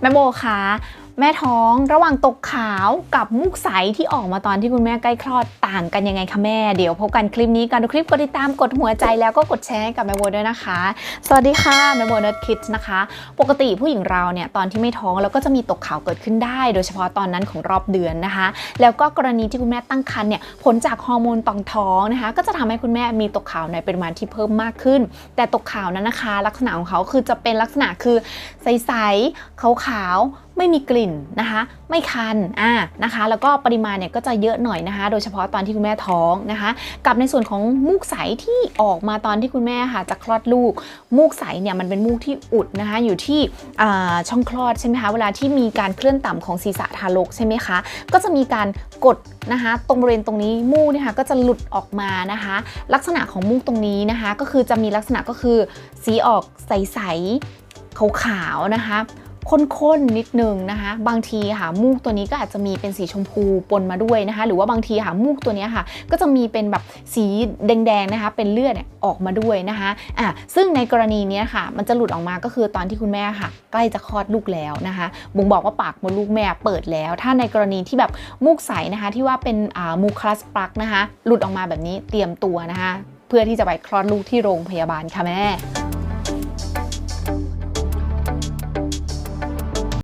แม่โบคะ แม่ท้องระหว่างตกขาวกับมูกใสที่ออกมาตอนที่คุณแม่ใกล้คลอดต่างกันยังไงคะแม่ เดี๋ยวพบกันคลิปนี้กันดูคลิปกดติดตามกดหัวใจแล้วก็กดแชร์ให้กับแม่โบด้วยนะคะ สวัสดีค่ะแม่โบเนิร์ดคิดนะคะ ปกติผู้หญิงเราเนี่ยตอนที่ไม่ท้องแล้วก็จะมีตกขาวเกิดขึ้นได้ โดยเฉพาะตอนนั้นของรอบเดือนนะคะ แล้วก็กรณีที่คุณแม่ตั้งครรภ์เนี่ยผลจากฮอร์โมนตองท้องนะคะ ก็จะทำให้คุณแม่มีตกขาวในปริมาณที่เพิ่มมากขึ้น แต่ตกขาวนั้นนะคะ ลักษณะของเขาคือจะเป็นลักษณะคือใสๆขาวๆ ไม่มีกลิ่นนะคะ ไม่คันอ่านะคะ แล้วก็ปริมาณเนี่ยก็จะเยอะหน่อยนะคะ โดยเฉพาะตอนที่คุณแม่ท้องนะคะ กับในส่วนของมูกใสที่ออกมาตอนที่คุณแม่ค่ะจะคลอดลูก มูกใสเนี่ยมันเป็นมูกที่อุดนะคะ อยู่ที่อ่าช่องคลอดใช่ไหมคะ เวลาที่มีการเคลื่อนต่ำของศีรษะทารกใช่ไหมคะ ก็จะมีการกดนะคะตรงบริเวณตรงนี้มูกเนี่ยค่ะก็จะหลุดออกมานะคะ ลักษณะของมูกตรงนี้นะคะ ก็คือจะมีลักษณะก็คือสีออกใสๆขาวๆนะคะ ข้นๆนิดนึงนะคะ บางทีค่ะมูกตัวนี้ก็อาจจะมีเป็นสีชมพูปนมาด้วยนะคะ หรือว่าบางทีค่ะมูกตัวนี้ค่ะ ก็จะมีเป็นแบบสีแดงๆนะคะ เป็นเลือดเนี่ยออกมาด้วยนะคะอะซึ่งในกรณีเนี้ยค่ะ มันจะหลุดออกมาก็คือตอนที่คุณแม่ค่ะ ใกล้จะคลอดลูกแล้วนะคะบ่งบอกว่าปากมดลูกแม่เปิดแล้ว ถ้าในกรณีที่แบบมูกใสนะคะ ที่ว่าเป็นอ่ามูคลัสปลักนะคะ หลุดออกมาแบบนี้เตรียมตัวนะคะ เพื่อที่จะไปคลอดลูกที่โรงพยาบาลค่ะแม่